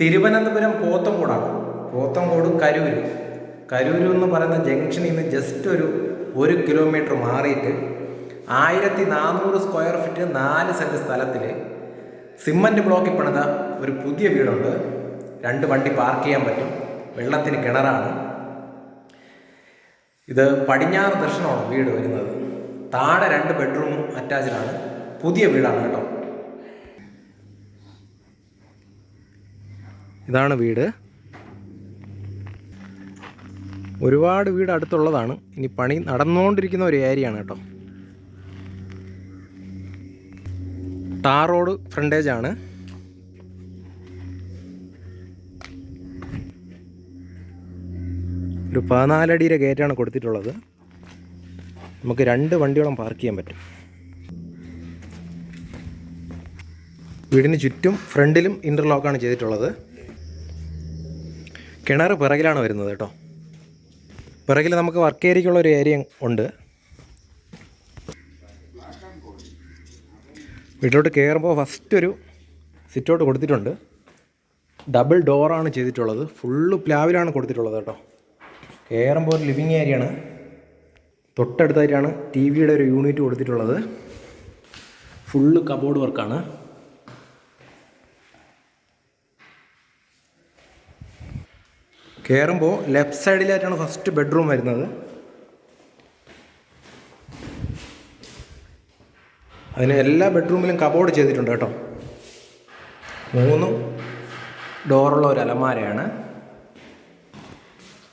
തിരുവനന്തപുരം പോത്തങ്കോടാണ് പോത്തങ്കോട് കരൂര്. കരൂര് എന്ന് പറയുന്ന ജംഗ്ഷനിൽ നിന്ന് ജസ്റ്റ് ഒരു ഒരു കിലോമീറ്റർ മാറിയിട്ട് ആയിരത്തി നാനൂറ് സ്ക്വയർ ഫീറ്റ് നാല് സെന്റ് സ്ഥലത്തിൽ സിമന്റ് ബ്ലോക്കിൽ പണിത ഒരു പുതിയ വീടുണ്ട്. രണ്ട് വണ്ടി പാർക്ക് ചെയ്യാൻ പറ്റും. വെള്ളത്തിന് കിണറാണ്. ഇത് പടിഞ്ഞാറ് ദർശനമാണ് വീട് വരുന്നത്. താഴെ രണ്ട് ബെഡ്റൂമും അറ്റാച്ച്ഡാണ് പുതിയ വീടാണ് കേട്ടോ. ഇതാണ് വീട്. ഒരുപാട് വീട് അടുത്തുള്ളതാണ്. ഇനി പണി നടന്നുകൊണ്ടിരിക്കുന്ന ഒരു ഏരിയയാണ് കേട്ടോ. ടാർ റോഡ് ഫ്രണ്ടേജ് ആണ്. ഒരു പതിനാലടിയിലെ ഗേറ്റാണ് കൊടുത്തിട്ടുള്ളത്. നമുക്ക് രണ്ട് വണ്ടിയോളം പാർക്ക് ചെയ്യാൻ പറ്റും. വീടിന് ചുറ്റും ഫ്രണ്ടിലും ഇന്റർലോക്കാണ് ചെയ്തിട്ടുള്ളത്. കിണർ പിറകിലാണ് വരുന്നത് കേട്ടോ. പിറകിൽ നമുക്ക് വർക്ക് ഏരിയയ്ക്കുള്ള ഒരു ഏരിയ ഉണ്ട്. വീട്ടിലോട്ട് കയറുമ്പോൾ ഫസ്റ്റ് ഒരു സിറ്റൗട്ട് കൊടുത്തിട്ടുണ്ട്. ഡബിൾ ഡോറാണ് ചെയ്തിട്ടുള്ളത്. ഫുള്ള് പ്ലാവിലാണ് കൊടുത്തിട്ടുള്ളത് കേട്ടോ. കയറുമ്പോൾ ഒരു ലിവിങ് ഏരിയയാണ് തൊട്ടടുത്തായിട്ടാണ് ടി വിയുടെ ഒരു യൂണിറ്റ് കൊടുത്തിട്ടുള്ളത്. ഫുള്ള് കബോർഡ് വർക്കാണ് കയറുമ്പോൾ ലെഫ്റ്റ് സൈഡിലായിട്ടാണ് ഫസ്റ്റ് ബെഡ്റൂം വരുന്നത്. അതിന് എല്ലാ ബെഡ്റൂമിലും കബോർഡ് ചെയ്തിട്ടുണ്ട് കേട്ടോ. മൂന്ന് ഡോറുള്ള ഒരു അലമാരയാണ്.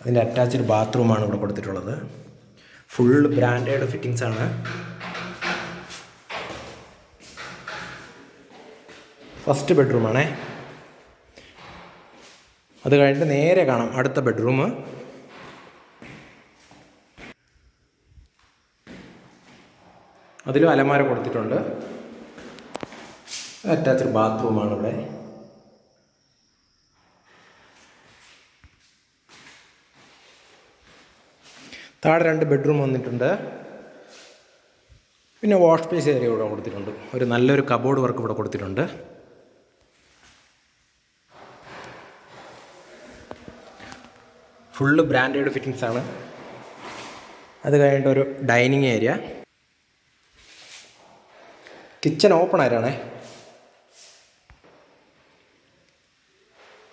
അതിന്റെ അറ്റാച്ച്ഡ് ബാത്റൂമാണ് ഇവിടെ കൊടുത്തിട്ടുള്ളത്. ഫുൾ ബ്രാൻഡഡ് ഫിറ്റിങ്സ് ആണ്. ഫസ്റ്റ് ബെഡ്റൂമാണേ അത് കഴിഞ്ഞിട്ട് നേരെ കാണാം അടുത്ത ബെഡ്റൂം. അതിലും അലമാര കൊടുത്തിട്ടുണ്ട്. അറ്റാച്ച്ഡ് ബാത്റൂമാണ് ഇവിടെ. താഴെ രണ്ട് ബെഡ്റൂം വന്നിട്ടുണ്ട്. പിന്നെ വാഷ് സ്പേസ് ഏരിയ ഇവിടെ കൊടുത്തിട്ടുണ്ട്. ഒരു നല്ലൊരു കബോർഡ് വർക്ക് ഇവിടെ കൊടുത്തിട്ടുണ്ട്. ഫുള്ള് ബ്രാൻഡഡ് ഫിറ്റിങ്സ് ആണ്. അത് കഴിഞ്ഞിട്ട് ഒരു ഡൈനിങ് ഏരിയ കിച്ചൺ ഓപ്പൺ ആയിട്ടാണേ.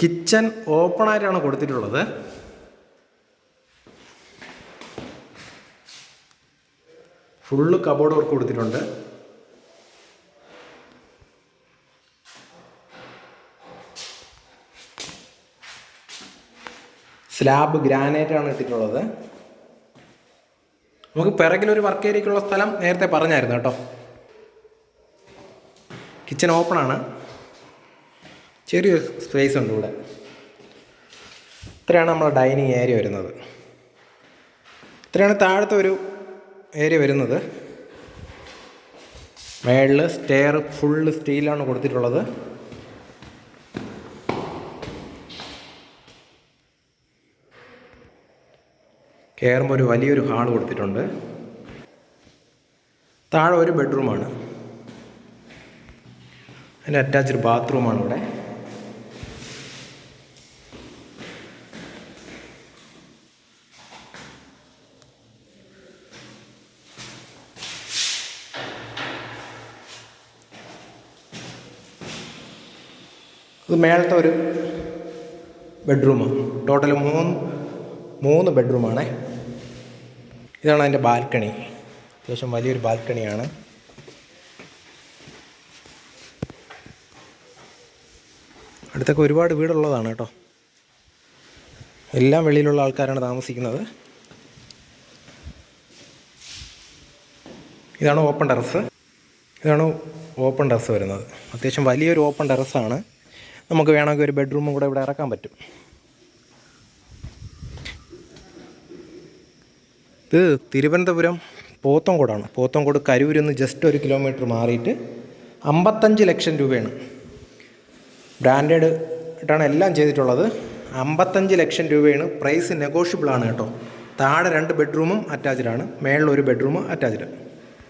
കിച്ചൺ ഓപ്പൺ ആയിട്ടാണ് കൊടുത്തിട്ടുള്ളത്. ഫുള്ള് കബോർഡ് വർക്ക് കൊടുത്തിട്ടുണ്ട്. സ്ലാബ് ഗ്രാനൈറ്റ് ആണ് ഇട്ടിട്ടുള്ളത്. നമുക്ക് പിറകിലൊരു വർക്ക് ഏരിയക്കുള്ള സ്ഥലം നേരത്തെ പറഞ്ഞായിരുന്നു കേട്ടോ. കിച്ചൺ ഓപ്പൺ ആണ്. ചെറിയൊരു സ്പേസ് ഉണ്ട് ഇവിടെ. ഇത്രയാണ് നമ്മുടെ ഡൈനിങ് ഏരിയ വരുന്നത്. ഇത്രയാണ് താഴത്തെ ഒരു ഏരിയ വരുന്നത്. മേളിൽ സ്റ്റെയർ ഫുള്ള് സ്റ്റീലാണ് കൊടുത്തിട്ടുള്ളത്. കയറുമ്പോൾ ഒരു വലിയൊരു ഹാൾ കൊടുത്തിട്ടുണ്ട്. താഴെ ഒരു ബെഡ്റൂമാണ്. അതിന്റെ അറ്റാച്ച്ഡ് ബാത്റൂമാണ് ഇവിടെ. ഇത് മേളത്തെ ഒരു ബെഡ്റൂമാണ്. ടോട്ടൽ മൂന്ന് മൂന്ന് ബെഡ്റൂമാണേ. ഇതാണ് അതിന്റെ ബാൽക്കണി. അത്യാവശ്യം വലിയൊരു ബാൽക്കണിയാണ്. അടുത്തൊക്കെ ഒരുപാട് വീടുള്ളതാണ് കേട്ടോ. എല്ലാം വെളിയിലുള്ള ആൾക്കാരാണ് താമസിക്കുന്നത്. ഇതാണ് ഓപ്പൺ ടെറസ്. ഇതാണ് ഓപ്പൺ ടെറസ് വരുന്നത്. അത്യാവശ്യം വലിയൊരു ഓപ്പൺ ടെറസാണ്. നമുക്ക് വേണമെങ്കിൽ ഒരു ബെഡ്റൂമും കൂടെ ഇവിടെ ഇറക്കാൻ പറ്റും. ഇത് തിരുവനന്തപുരം പോത്തങ്കോടാണ് പോത്തങ്കോട് കരൂരിൽ നിന്ന് ജസ്റ്റ് ഒരു കിലോമീറ്റർ മാറിയിട്ട് അമ്പത്തഞ്ച് ലക്ഷം രൂപയാണ്. ബ്രാൻഡഡ് ആയിട്ടാണ് എല്ലാം ചെയ്തിട്ടുള്ളത്. അമ്പത്തഞ്ച് ലക്ഷം രൂപയാണ്. പ്രൈസ് നെഗോഷ്യബിൾ ആണ് കേട്ടോ. താഴെ രണ്ട് ബെഡ്റൂമും അറ്റാച്ച്ഡ് ആണ്. മേളിൽ ഒരു ബെഡ്റൂം അറ്റാച്ച്ഡ്